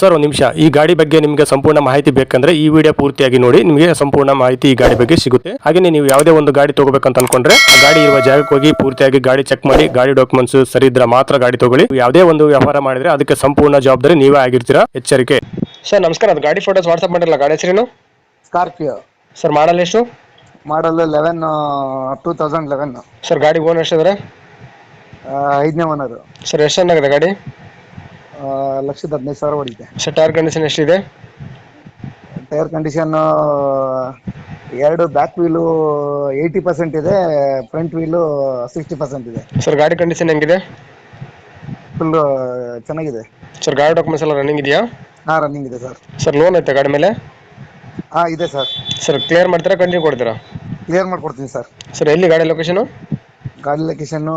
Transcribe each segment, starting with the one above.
Sir ಒಂದು ನಿಮಿಷ. ಈ ಗಾಡಿ ಬಗ್ಗೆ ನಿಮಗೆ ಸಂಪೂರ್ಣ ಮಾಹಿತಿ ಬೇಕಂದ್ರೆ ಈ ವಿಡಿಯೋ ಪೂರ್ತಿಯಾಗಿ ನೋಡಿ. ನಿಮಗೆ ಸಂಪೂರ್ಣ ಮಾಹಿತಿ ಈ ಗಾಡಿ ಬಗ್ಗೆ ಸಿಗುತ್ತೆ. ಹಾಗೆ ನೀವು ಯಾವುದೇ ಒಂದು ಗಾಡಿ ತಗೋಬೇಕಂತ ಅನ್ಕೊಂಡ್ರೆ ಆ ಗಾಡಿ ಇರುವ ಜಾಗಕ್ಕೆ ಹೋಗಿ ಪೂರ್ತಿಯಾಗಿ ಗಾಡಿ ಚೆಕ್ ಮಾಡಿ ಗಾಡಿ ಡಾಕ್ಯುಮೆಂಟ್ಸ್ ಸರಿ ಇದ್ರೆ ಮಾತ್ರ ಗಾಡಿ ತಗೊಳ್ಳಿ. ನೀವು ಯಾವುದೇ ಒಂದು ವ್ಯವಹಾರ ಮಾಡಿದ್ರೆ ಅದಕ್ಕೆ ಸಂಪೂರ್ಣ ಜವಾಬ್ದಾರಿ ನೀವೇ ಆಗಿರ್ತೀರಾ? ಎಚ್ಚರಿಕೆ. ಸರ್ ನಮಸ್ಕಾರ. ಅದು ಗಾಡಿ ಫೋಟೋಸ್ ವಾಟ್ಸ್ಆಪ್ ಮಾಡಿರಲ್ಲ ಗಾಡಿ ಹೆಸರೇನು? ಸ್ಕಾರ್ಪಿಯೋ ಸರ್ ಮಾಡಲ್ ಎಷ್ಟು? Model eleven two thousand eleven sir ಗಾಡಿ ಓನ್ ಎಷ್ಟಿದ್ರೆ ಐದನೇ ಓನರು ಸರ್ ಎಷ್ಟು ಚೆನ್ನಾಗಿದೆ ಗಾಡಿ? ಲಕ್ಷದ ಹದಿನೈದು ಸಾವಿರ ಹೊಡಿತೆ. ಸರ್ ಟೈರ್ ಕಂಡೀಷನ್ ಎಷ್ಟಿದೆ? ಟೈರ್ ಕಂಡೀಷನ್ ಎರಡು ಬ್ಯಾಕ್ ವೀಲು ಏಯ್ಟಿ ಪರ್ಸೆಂಟ್ ಇದೆ ಫ್ರಂಟ್ ವೀಲು ಸಿಕ್ಸ್ಟಿ ಪರ್ಸೆಂಟ್ ಇದೆ. ಸರ್ ಗಾಡಿ ಕಂಡೀಷನ್ ಹೆಂಗಿದೆ? ಫುಲ್ ಚೆನ್ನಾಗಿದೆ. ಸರ್ ಗಾಡಿ ಡಾಕ್ಯುಮೆಂಟ್ಸ್ ಎಲ್ಲ ರನ್ನಿಂಗ್ ಇದೆಯಾ? ಹಾಂ ರನ್ನಿಂಗ್ ಇದೆ ಸರ್. ಸರ್ ಲೋನ್ ಐತೆ ಗಾಡಿ ಮೇಲೆ? ಹಾಂ ಇದೆ ಸರ್. ಸರ್ ಕ್ಲಿಯರ್ ಮಾಡ್ತೀರಾ ಕಂಟಿನ್ಯೂ ಕೊಡ್ತೀರಾ? ಕ್ಲಿಯರ್ ಮಾಡ್ಕೊಡ್ತೀನಿ ಸರ್. ಸರ್ ಎಲ್ಲಿ ಗಾಡಿ ಲೊಕೇಶನು ಗಾಡಿ location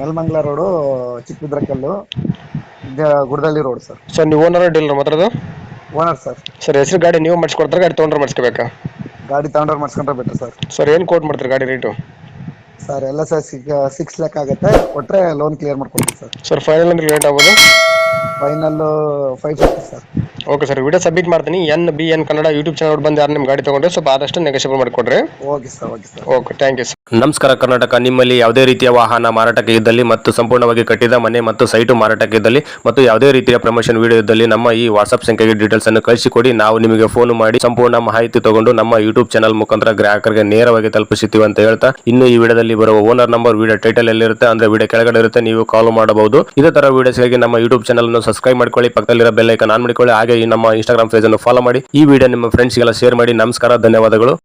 Nelamangala road Chikkabidrakallu Gudadahalli road sir. Sir ನೀವು ಓನರ್ ಡೀಲರ್ ಮಾತ್ರದು ಓನರ್ ಸರ್. ಸರ್ ಹೆಸರು ಗಾಡಿ ನೀವು ಮಾಡಿಸ್ಕೊಡ್ತಾರೆ ಗಾಡಿ ತೊಗೊಂಡ್ರೆ ಮಾಡಿಸ್ಕೋಬೇಕಾ? ಗಾಡಿ ತಗೊಂಡ್ರೆ ಮಾಡಿಸ್ಕೊಂಡ್ರೆ ಬೆಟರ್ ಸರ್. ಸರ್ ಏನು ಕೋಟ್ ಮಾಡ್ತೀರಿ ಗಾಡಿ ರೇಟು ಸರ್ ಎಲ್ಲ ಸರ್ ಸಿಕ್ಸ್ ಲ್ಯಾಕ್ ಆಗುತ್ತೆ. ಕೊಟ್ಟರೆ ಲೋನ್ ಕ್ಲಿಯರ್ ಮಾಡ್ಕೊಡ್ತೀವಿ ಸರ್. ಸರ್ ಫೈನಲ್ ಅಂದ್ರೆ ರೇಟ್ ಆಗ್ಬೋದು? Final five fifty sir okay sir video submit ಮಾಡ್ತೀನಿ. N B N Kannada YouTube channel ಬಂದು ಯಾರು ನಿಮ್ಮ ಗಾಡಿ ತೊಗೊಂಡ್ರೆ ಸ್ವಲ್ಪ ಆದಷ್ಟು ನೆಗೋಷಿಯಬಲ್ ಮಾಡಿಕೊಡ್ರಿ. Okay sir okay sir okay thank you sir ನಮಸ್ಕಾರ ಕರ್ನಾಟಕ. ನಿಮ್ಮಲ್ಲಿ ಯಾವುದೇ ರೀತಿಯ ವಾಹನ ಮಾರಾಟಕ್ಕೆ ಇದ್ದಲ್ಲಿ ಮತ್ತು ಸಂಪೂರ್ಣವಾಗಿ ಕಟ್ಟಿದ ಮನೆ ಮತ್ತು ಸೈಟು ಮಾರಾಟಕ್ಕೆ ಇದ್ದಲ್ಲಿ ಮತ್ತು ಯಾವುದೇ ರೀತಿಯ ಪ್ರಮೋಷನ್ ವಿಡಿಯೋ ಇದ್ದಲ್ಲಿ ನಮ್ಮ ಈ ವಾಟ್ಸ್ಆಪ್ ಸಂಖ್ಯೆಗೆ ಡೀಟೇಲ್ಸ್ ಅನ್ನು ಕಳಿಸಿಕೊಡಿ. ನಾವು ನಿಮಗೆ ಫೋನ್ ಮಾಡಿ ಸಂಪೂರ್ಣ ಮಾಹಿತಿ ತಗೊಂಡು ನಮ್ಮ ಯೂಟ್ಯೂಬ್ ಚಾನಲ್ ಮುಖಾಂತರ ಗ್ರಾಹಕರಿಗೆ ನೇರವಾಗಿ ತಲುಪಿಸುತ್ತೀವಿ ಅಂತ ಹೇಳ್ತಾ ಇನ್ನು ಈ ವಿಡಿಯೋದಲ್ಲಿ ಬರುವ ಓನರ್ ನಂಬರ್ ವಿಡಿಯೋ ಟೈಟಲ್ ಎಲ್ಲಿರುತ್ತೆ ಅಂದ್ರೆ ವಿಡಿಯೋ ಕೆಳಗಡೆ ಇರುತ್ತೆ ನೀವು ಕಾಲ್ ಮಾಡಬಹುದು. ಇದೇ ತರ ವಿಡಿಯೋಸ್ಗಾಗಿ ನಮ್ಮ ಯೂಟ್ಯೂಬ್ ಚಾನಲ್ ಅನ್ನು ಸಬ್ಸ್ಕ್ರೈಬ್ ಮಾಡ್ಕೊಳ್ಳಿ, ಪಕ್ಕದಲ್ಲಿರೋ ಬೆಲ್ ಆನ್ ಮಾಡಿಕೊಳ್ಳಿ, ಹಾಗೆ ನಮ್ಮ ಇನ್ಸ್ಟಾಗ್ರಾಮ್ ಪೇಜ್ ಅನ್ನು ಫಾಲೋ ಮಾಡಿ, ಈ ವಿಡಿಯೋ ನಿಮ್ಮ ಫ್ರೆಂಡ್ಸ್ಗೆಲ್ಲ ಶೇರ್ ಮಾಡಿ. ನಮಸ್ಕಾರ, ಧನ್ಯವಾದಗಳು.